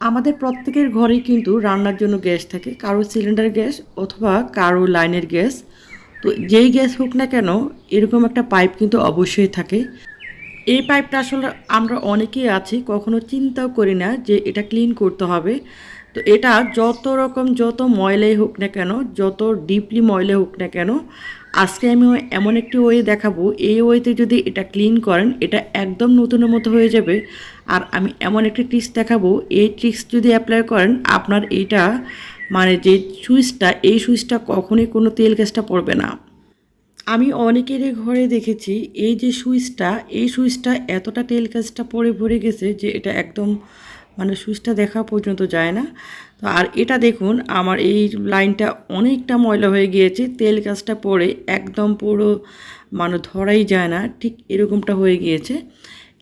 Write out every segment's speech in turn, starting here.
আমাদের প্রত্যেকের ঘরেই কিন্তু রান্নার জন্য গ্যাস থাকে, কারও সিলিন্ডার গ্যাস অথবা কারও লাইনের গ্যাস। তো যেই গ্যাস হোক না কেন, এরকম একটা পাইপ কিন্তু অবশ্যই থাকে। এই পাইপটা আসলে আমরা অনেকেই আছি, কখনো চিন্তাও করি না যে এটা ক্লিন করতে হবে। তো এটা যত রকম যত ময়লাই হোক না কেন, যত ডিপলি ময়লা হোক না কেন আজকে আমি এমন একটি ওয়ে দেখাবো। এই ওয়েতে যদি এটা ক্লিন করেন, এটা একদম নতুনের মতো হয়ে যাবে। আর আমি এমন একটি ট্রিক্স দেখাবো। এই ট্রিক্স যদি অ্যাপ্লাই করেন, আপনার এইটা মানে যে সুইচটা, এই সুইচটা কখনোই কোনো তেল গ্যাসটা পড়বে না। আমি অনেকেরই ঘরে দেখেছি, এই যে সুইচটা, এই সুইচটা এতটা তেল গাছটা পড়ে ভরে গেছে যে এটা একদম মানে সুইচটা দেখা পর্যন্ত যায় না। তো আর এটা দেখুন, আমার এই লাইনটা অনেকটা ময়লা হয়ে গিয়েছে, তেল গাছটা পড়ে একদম পুরো মানে ধরাই যায় না, ঠিক এরকমটা হয়ে গিয়েছে।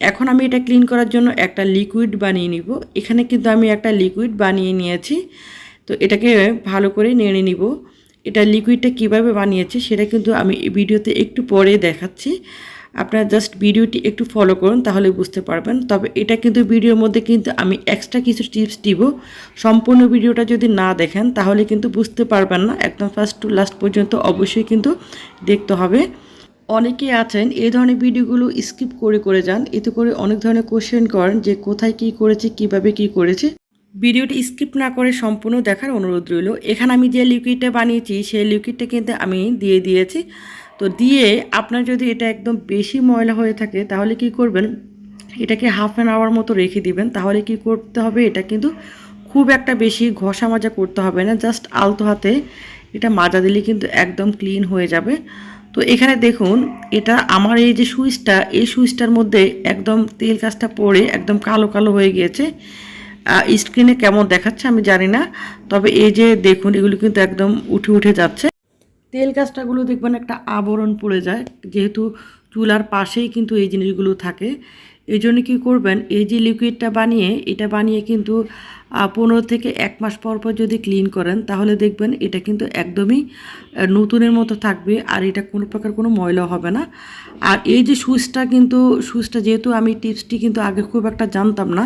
এখন আমি এটা ক্লিন করার জন্য একটা লিকুইড বানিয়ে নিব। এখানে কিন্তু আমি একটা লিকুইড বানিয়ে নিয়েছি, তো এটাকে ভালো করে নেড়ে নিব। এটা লিকুইডটা কীভাবে বানিয়েছি সেটা কিন্তু আমি ভিডিওতে একটু পরে দেখাচ্ছি। আপনারা জাস্ট ভিডিওটি একটু ফলো করুন তাহলে বুঝতে পারবেন। তবে এটা কিন্তু ভিডিওর মধ্যে কিন্তু আমি এক্সট্রা কিছু টিপস দিব। সম্পূর্ণ ভিডিওটা যদি না দেখেন, তাহলে কিন্তু বুঝতে পারবেন না। একদম ফার্স্ট টু লাস্ট পর্যন্ত অবশ্যই কিন্তু দেখতে হবে। অনেকেই আছেন, এই ধরনের ভিডিওগুলো স্কিপ করে করে যান। এতে করে অনেক ধরনের কোশ্চেন করেন যে কোথায় কি করেছে, কীভাবে কি করেছে। ভিডিওটি স্কিপ না করে সম্পূর্ণ দেখার অনুরোধ রইল। এখানে আমি যে লিকুইডটা বানিয়েছি, সেই লিকুইডটা কিন্তু আমি দিয়ে দিয়েছি। তো দিয়ে আপনার যদি এটা একদম বেশি ময়লা হয়ে থাকে, তাহলে কি করবেন? এটাকে হাফ অ্যান আওয়ার মতো রেখে দিবেন। তাহলে কি করতে হবে? এটা কিন্তু খুব একটা বেশি ঘষা মাজা করতে হবে না। জাস্ট আলতো হাতে এটা মাজা দিলে কিন্তু একদম ক্লিন হয়ে যাবে। তো এখানে দেখুন, এটা আমার এই যে সুইচটা, এই সুইচটার মধ্যে একদম তেল কাজটা পড়ে একদম কালো কালো হয়ে গিয়েছে। স্ক্রিনে কেমন দেখাচ্ছে আমি জানি না। তবে এই যে দেখুন, এগুলো কিন্তু একদম উঠে উঠে যাচ্ছে। তেল গাছটাগুলো দেখবেন একটা আবরণ পড়ে যায় যেহেতু চুলার পাশেই কিন্তু এই জিনিসগুলো থাকে। এই জন্য কী করবেন? এই যে লিকুইডটা বানিয়ে, এটা বানিয়ে কিন্তু পনেরো থেকে এক মাস পর পর যদি ক্লিন করেন, তাহলে দেখবেন এটা কিন্তু একদমই নতুনের মতো থাকবে আর এটা কোনো প্রকার কোনো ময়লা হবে না। আর এই যে সুইচটা কিন্তু সুইচটা যেহেতু আমি টিপসটি কিন্তু আগে খুব একটা জানতাম না,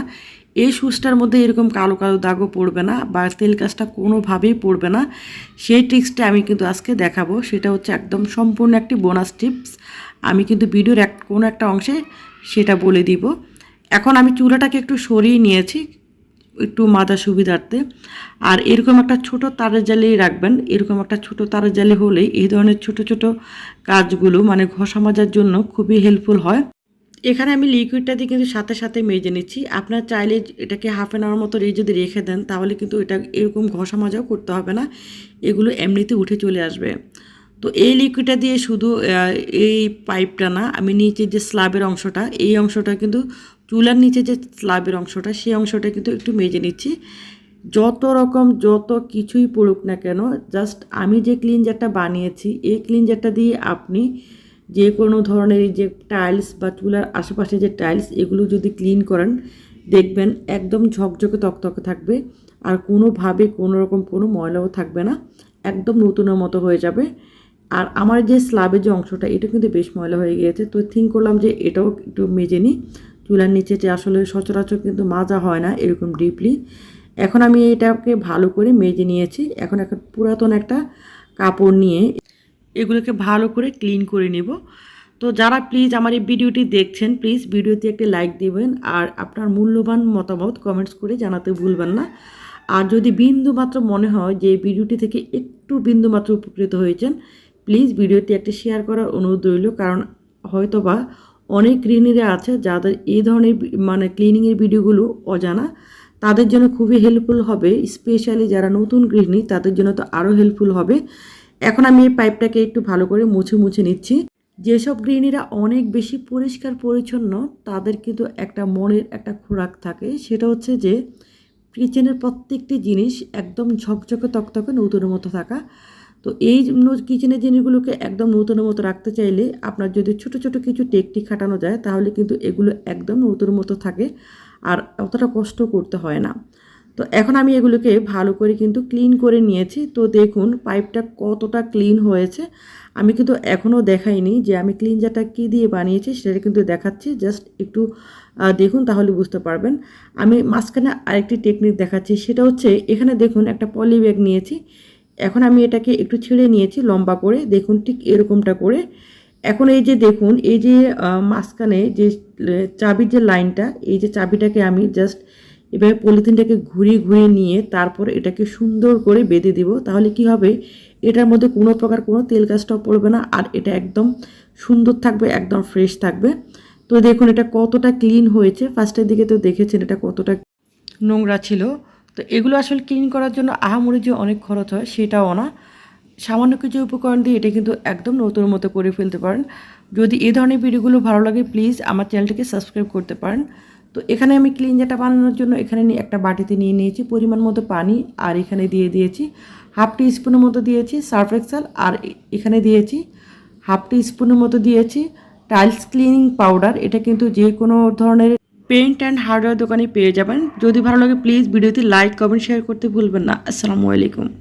এই সুচটার মধ্যে এরকম কালো কালো দাগও পড়বে না বা তেল কাজটা কোনোভাবেই পড়বে না। সেই ট্রিক্সটা আমি কিন্তু আজকে দেখাবো। সেটা হচ্ছে একদম সম্পূর্ণ একটি বোনাস টিপস আমি কিন্তু ভিডিওর এক, কোনো একটা অংশে সেটা বলে দিব। এখন আমি চুলাটাকে একটু সরিয়ে নিয়েছি, একটু মাজা সুবিধার্থে। আর এরকম একটা ছোট তারের জালেই রাখবেন, এরকম একটা ছোট তারের জালে হলেই এই ধরনের ছোট ছোট কাজগুলো মানে ঘষা মাজার জন্য খুবই হেল্পফুল হয়। এখানে আমি লিকুইডটা দিয়ে কিন্তু সাথে সাথে মেজে নিচ্ছি। আপনার চাইলে এটাকে হাফ অ্যান আওয়ার মতো রেখে যদি রেখে দেন, তাহলে কিন্তু এটা এরকম ঘষা মাজাও করতে হবে না। এগুলো এমনিতে উঠে চলে আসবে। তো এই লিকুইডটা দিয়ে শুধু এই পাইপটা না, আমি নিচে যে স্ল্যাবের অংশটা, এই অংশটা কিন্তু চুলার নিচে যে স্ল্যাবের অংশটা, সেই অংশটা কিন্তু একটু মেজে নিচ্ছি। যত রকম যত কিছুই পড়ুক না কেন জাস্ট আমি যে ক্লিনজারটা বানিয়েছি, এই ক্লিনজারটা দিয়ে আপনি যে কোনো ধরনের যে টাইলস বা চুলার আশেপাশে যে টাইলস এগুলো যদি ক্লিন করেন, দেখবেন একদম ঝকঝকে তকতকে থাকবে, আর কোনোভাবে কোনো রকম কোনো ময়লাও থাকবে না, একদম নতুনের মতো হয়ে যাবে। আর আমার যে স্লাবের যে অংশটা, এটা কিন্তু বেশ ময়লা হয়ে গিয়েছে। তো থিঙ্ক করলাম যে এটাও একটু মেজে নিই। চুলার নিচে যে আসলে সচরাচর কিন্তু মাজা হয় না, এরকম ডিপলি এখন আমি এটাকে ভালো করে মেজে নিয়েছি। এখন একটা পুরাতন একটা কাপড় নিয়ে এগুলোকে ভালো করে ক্লিন করে নেব। তো যারা প্লিজ আমার এই ভিডিওটি দেখছেন প্লিজ ভিডিওতে একটি লাইক দেবেন। আর আপনার মূল্যবান মতামত কমেন্টস করে জানাতে ভুলবেন না। আর যদি বিন্দু মাত্র মনে হয় যে ভিডিওটি থেকে একটু বিন্দু মাত্র উপকৃত হয়েছেন প্লিজ ভিডিওটি একটি শেয়ার করার অনুরোধ রইল, কারণ হয়তোবা অনেক গৃহিণীরা আছে যাদের এই ধরনের মানে ক্লিনিংয়ের ভিডিওগুলো অজানা, তাদের জন্য খুবই হেল্পফুল হবে স্পেশালি যারা নতুন গৃহিণী, তাদের জন্য তো আরও হেল্পফুল হবে। এখন আমি এই পাইপটাকে একটু ভালো করে মুছে মুছে নিচ্ছি। যেসব গৃহিণীরা অনেক বেশি পরিষ্কার পরিচ্ছন্ন, তাদের কিন্তু একটা মনের একটা খোরাক থাকে, সেটা হচ্ছে যে কিচেনের প্রত্যেকটি জিনিস একদম ঝকঝকে তকতকে নতুনের মতো থাকা। তো এই কিচেনের জিনিসগুলোকে একদম নতুনের মতো রাখতে চাইলে আপনার যদি ছোট ছোট কিছু টেকটিক খাটানো যায়, তাহলে কিন্তু এগুলো একদম নতুনের মতো থাকে আর অতটা কষ্ট করতে হয় না। তো এখন আমি এগুলোকে ভালো করে কিন্তু ক্লিন করে নিয়েছি। তো দেখুন পাইপটা কতটা ক্লিন হয়েছে। আমি কিন্তু এখনও দেখাইনি যে আমি ক্লিনজারটা কী দিয়ে বানিয়েছি, সেটা কিন্তু দেখাচ্ছি। জাস্ট একটু দেখুন তাহলে বুঝতে পারবেন। আমি মাঝখানে আরেকটি টেকনিক দেখাচ্ছি, সেটা হচ্ছে এখানে দেখুন একটা পলি ব্যাগ নিয়েছি। এখন আমি এটাকে একটু ছেড়ে নিয়েছি, লম্বা করে। দেখুন ঠিক এরকমটা করে। এখন এই যে দেখুন, এই যে মাঝখানে যে চাবির যে লাইনটা, এই যে চাবিটাকে আমি জাস্ট এভাবে পলিথিনটাকে ঘুরিয়ে ঘুরিয়ে নিয়ে তারপর এটাকে সুন্দর করে বেঁধে দিব। তাহলে কি হবে? এটার মধ্যে কোনো প্রকার কোনো তেল গাছটাও পড়বে না আর এটা একদম সুন্দর থাকবে, একদম ফ্রেশ থাকবে। তো দেখুন এটা কতটা ক্লিন হয়েছে। ফার্স্টের দিকে তো দেখেছেন এটা কতটা নোংরা ছিল। তো এগুলো আসলে ক্লিন করার জন্য আহামরি যে অনেক খরচ হয় সেটাও না। সামান্য কিছু উপকরণ দিয়ে এটা কিন্তু একদম নতুন মতো করে ফেলতে পারেন। যদি এ ধরনের ভিডিওগুলো ভালো লাগে প্লিজ আমার চ্যানেলটিকে সাবস্ক্রাইব করতে পারেন। তো এখানে আমি ক্লিনজারটা বানানোর জন্য এখানে একটা বাটিতে নিয়ে নিয়েছি পরিমাণ মতো পানি আর এখানে দিয়ে দিয়েছি হাফ টি স্পুনের মতো দিয়েছি সার্ফ এক্সেল আর এখানে দিয়েছি হাফ টি স্পুনের মতো দিয়েছি টাইলস ক্লিনিং পাউডার এটা কিন্তু যে কোনো ধরনের পেইন্ট অ্যান্ড হার্ডওয়্যার দোকানে পেয়ে যাবেন। যদি ভালো লাগে, প্লিজ ভিডিওতে লাইক, কমেন্ট, শেয়ার করতে ভুলবেন না। আসসালামু আলাইকুম।